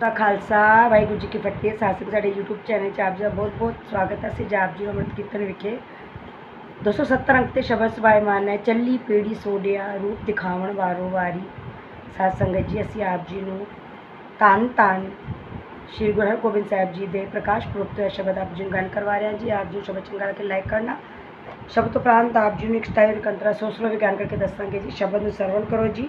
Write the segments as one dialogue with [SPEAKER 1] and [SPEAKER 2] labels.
[SPEAKER 1] ਦਾ ਖਾਲਸਾ, ਵਾਹਿਗੁਰੂ ਜੀ ਕੀ ਫਤਿਹ। ਸਾਸਿਕ ਸਾਡੇ YouTube channel 'ਚ ਆਪ ਜੀ ਦਾ ਬਹੁਤ ਬਹੁਤ ਸਵਾਗਤ ਹੈ। ਅਸੀਂ ਜੀ ਆਪ ਜੀ ਨੂੰ ਅੰਮ੍ਰਿਤ ਕੀਰਤਨ ਵਿਖੇ 270 ਅੰਕ ਤੇ ਸ਼ਬਦ ਸਵਾਇਮਾਨ ਹੈ। ਚੱਲੀ ਪੀੜੀ ਸੋਡਿਆ ਰੂਪ ਦਿਖਾਵਣ ਵਾਰੋ ਵਾਰੀ। ਸਾਧ ਸੰਗਤ ਜੀ, ਅਸੀਂ ਆਪ ਜੀ ਨੂੰ ਧੰਨ ਧੰਨ ਸ਼੍ਰੀ ਗੁਰੂ ਹਰਗੋਬਿੰਦ ਸਾਹਿਬ ਜੀ ਦੇ ਪ੍ਰਕਾਸ਼ ਪੁਰਬ ਤੋਂ ਸ਼ਬਦ ਆਪ ਜੀ ਨੂੰ ਗਾਇਨ ਕਰਵਾ ਰਹੇ ਹਾਂ ਜੀ। ਆਪ ਜੀ ਨੂੰ ਸ਼ਬਦ ਚੰਗਾ ਲੱਗੇ ਲਾਈਕ ਕਰਨਾ। ਸ਼ਬਦ ਉਪਰੰਤ ਆਪ ਜੀ ਨੂੰ ਇੱਕ ਸਟਾਈਲ ਕੰਤਰਾ ਸੋਸਲੋ ਵੀ ਗਾਇਨ ਕਰਕੇ ਦੱਸਾਂਗੇ ਜੀ। ਸ਼ਬਦ ਨੂੰ ਸਰਵਣ ਕਰੋ ਜੀ।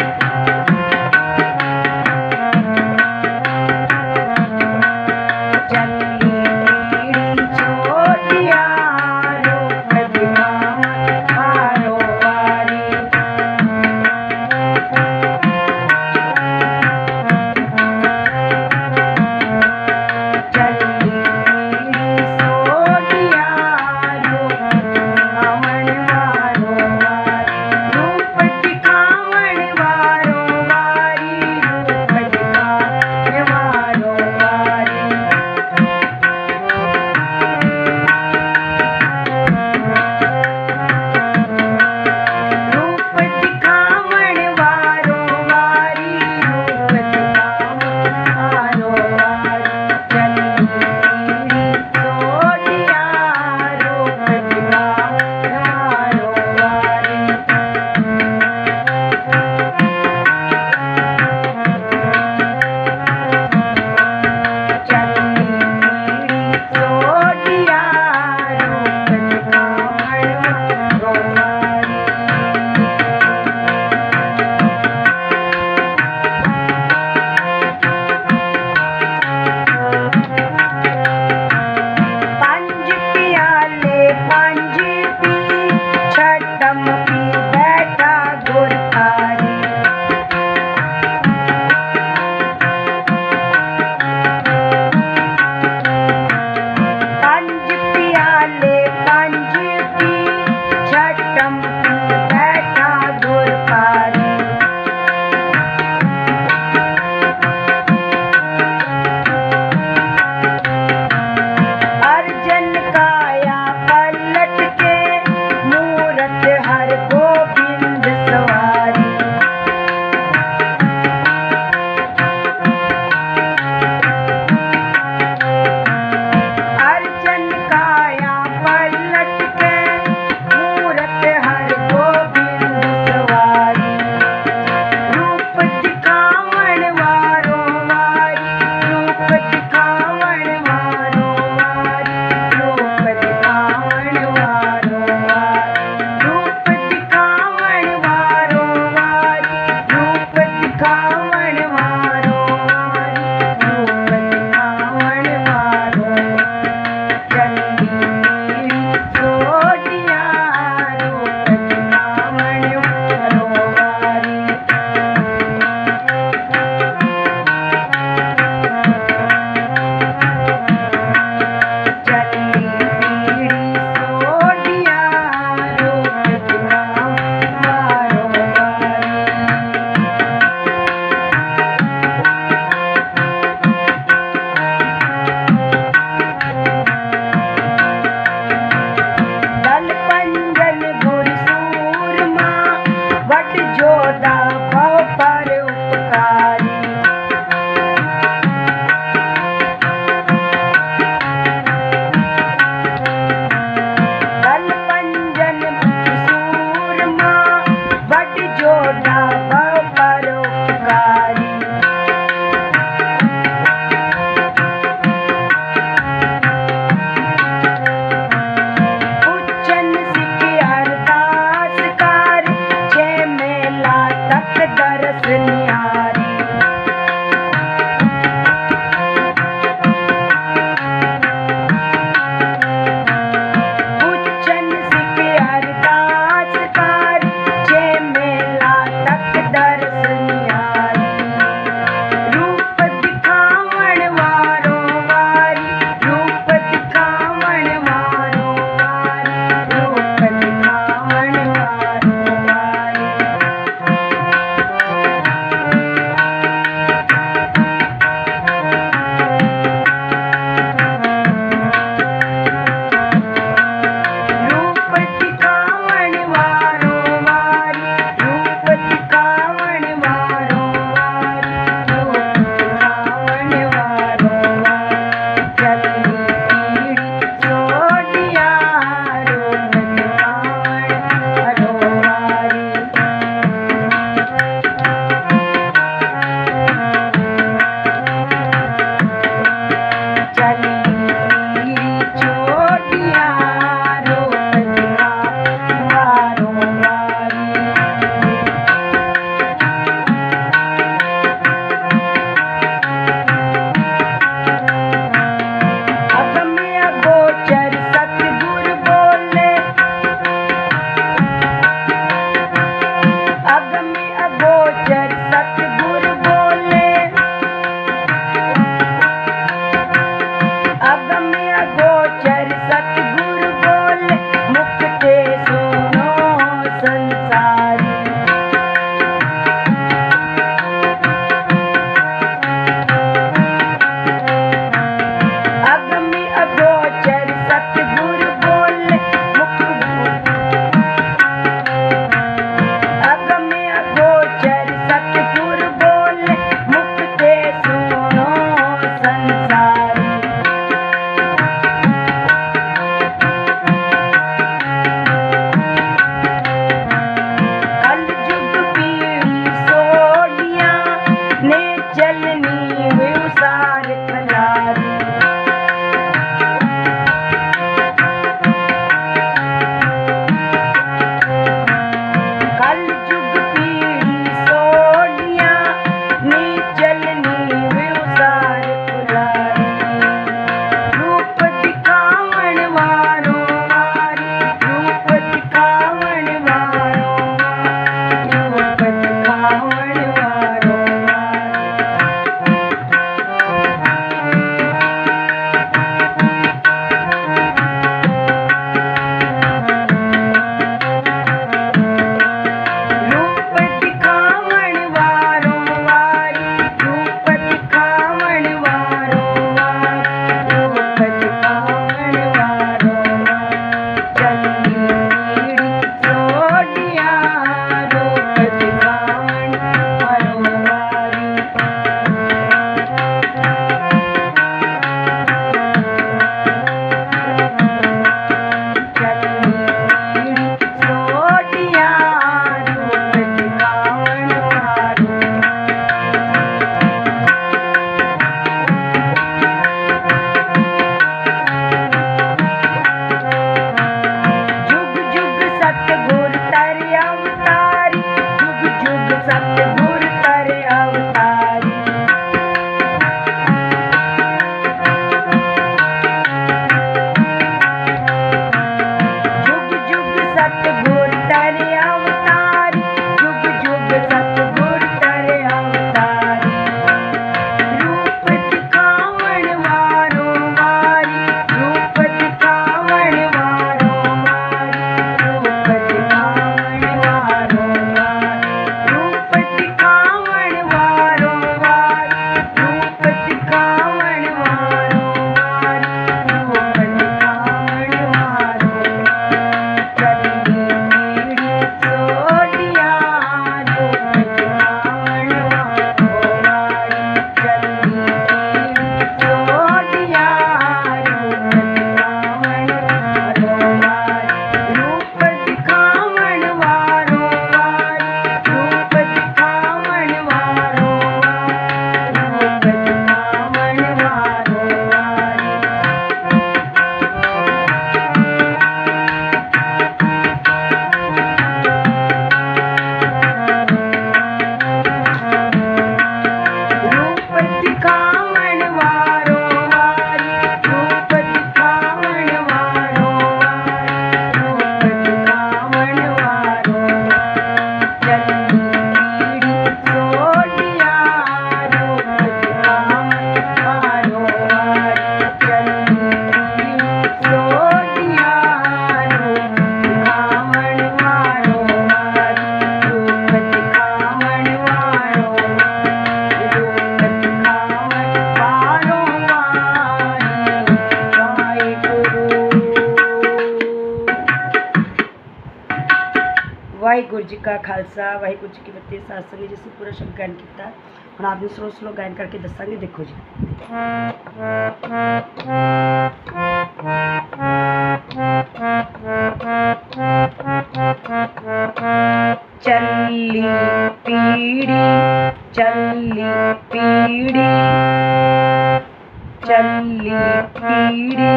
[SPEAKER 1] पाट जोदा भाव ਵਾਹਿਗੁਰੂ ਜੀ ਕਾ ਖਾਲਸਾ ਵਾਹਿਗੁਰੂ ਜੀ ਕੀ ਫਤਿਹ ਸਾਧ ਸੰਗਤ ਜੀ ਅਸੀਂ ਪੂਰਾ ਸ਼ਬਦ ਗਾਇਨ ਕੀਤਾ ਹੁਣ ਆਪ ਨੂੰ ਸਲੋ ਸਲੋ ਗਾਇਨ ਕਰਕੇ ਦੱਸਾਂਗੇ ਦੇਖੋ ਜੀ ਚੱਲੀ ਪੀੜੀ ਚੱਲੀ ਪੀੜੀ ਚੱਲੀ ਪੀੜੀ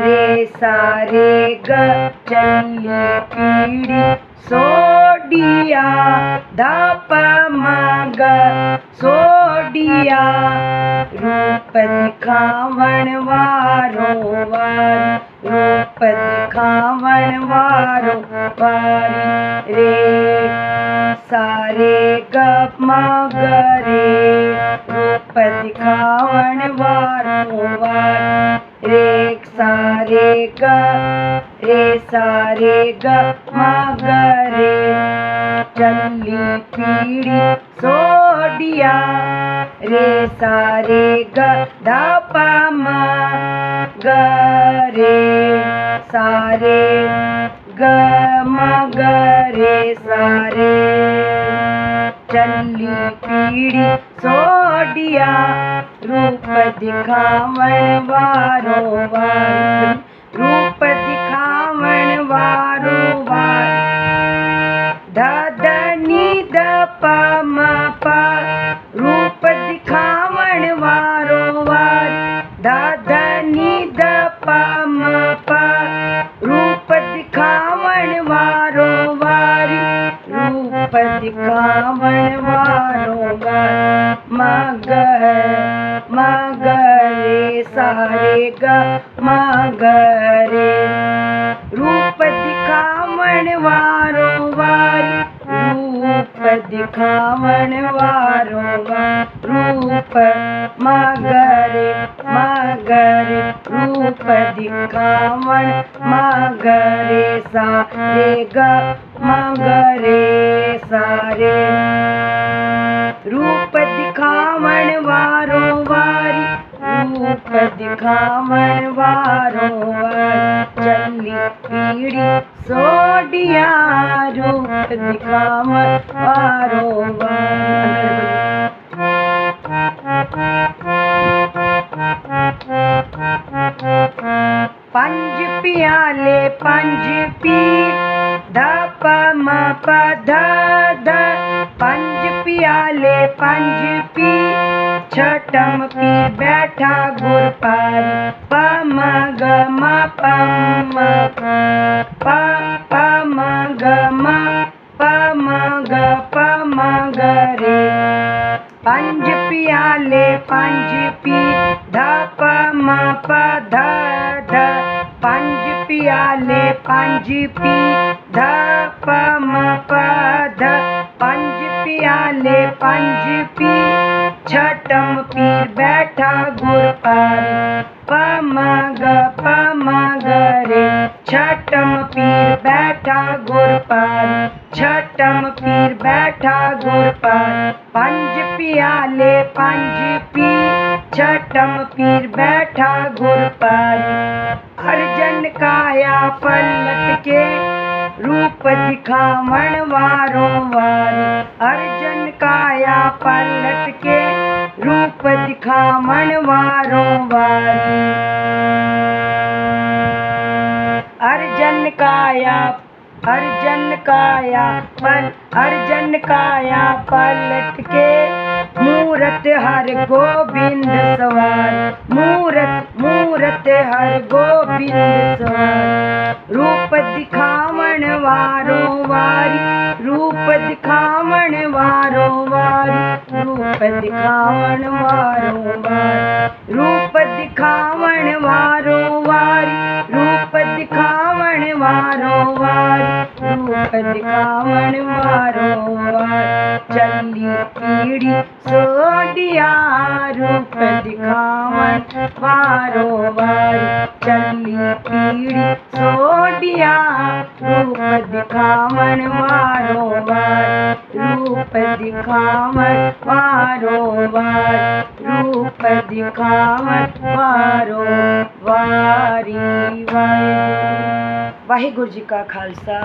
[SPEAKER 1] ਰੇ ਸਾਰੇ ਗ ਚੱਲੀ ਪੀੜੀ सोडिया ದಪ ಮಗ ಸೋಡಿಯಾ रूप दिखावण वारो वार रूप खावण वारो वारी रे, सारे ग मगरे रूप दिखावण वारो वार रे, सारे गप गे सारे गरे चली पीढ़ी सोडिया। रे, सारे ग गधा गरे सारे ग मगरे सारे। चली पीढ़ी सोडिया। रूप दिखावे वारो वार। पा मापा रूप दिखावण वारो वार. दादा नी द पा मापा रूप दिखावण वारो वार. रूप दिखावण वारो वार. मग मग रे सारे ग मग रे रूप दिखावण वार दिखावण वारो रूप, मगर मगर, रूप दिखावण मगरे सारे ग, मगरे सारे। रूप दिखावन वारो वा रूप दिखावन वारो चली पीढ़ी सोडिया रूप दिखावन वारो पंज पियाले, पंज पी ध म प ध पंज पियाले, पंज पी छठम पी बैठा गुरपाल। प, म, ग, म, प म, प। प म, ग, म, प, म, ग, प, म, ग, रे। पंज पियाले, पंज पी। ध, प, म, प, ध ध पंज पियाले, पंज पी। फिर बैठा गुर पर पमग पमग रे छठम पीर बैठा गुर पर छठम पीर बैठा गुर पर पंज पियाले, पंज पी छठम पीर बैठा गुर पर अर्जन काया पलट के रूप दिखा वारों वार अर्जन काया पलट के रूप दिखावण वारो वारी। अर्जन काया अर्जन काया पल अर्जन काया पलट के मूरत हर गोविंद सवार। मूरत मूरत हर गोविंद सवार। रूप दिखावण वारो वारी रूप दिखावण वारो वारी। रूप दिखावण वारो वारी रूप दिखावण वारो वारी। रूप दिखावण वारो वारी रूप दिखावण वारो वारी। पीढ़ी सो रूप दिखावन वारो वार चली पीढ़ी सो रूप दिखावन वारो वार रूप दिखावन वारो वार रूप दिखावन वारो वारी वाहे। गुरु जी का खालसा।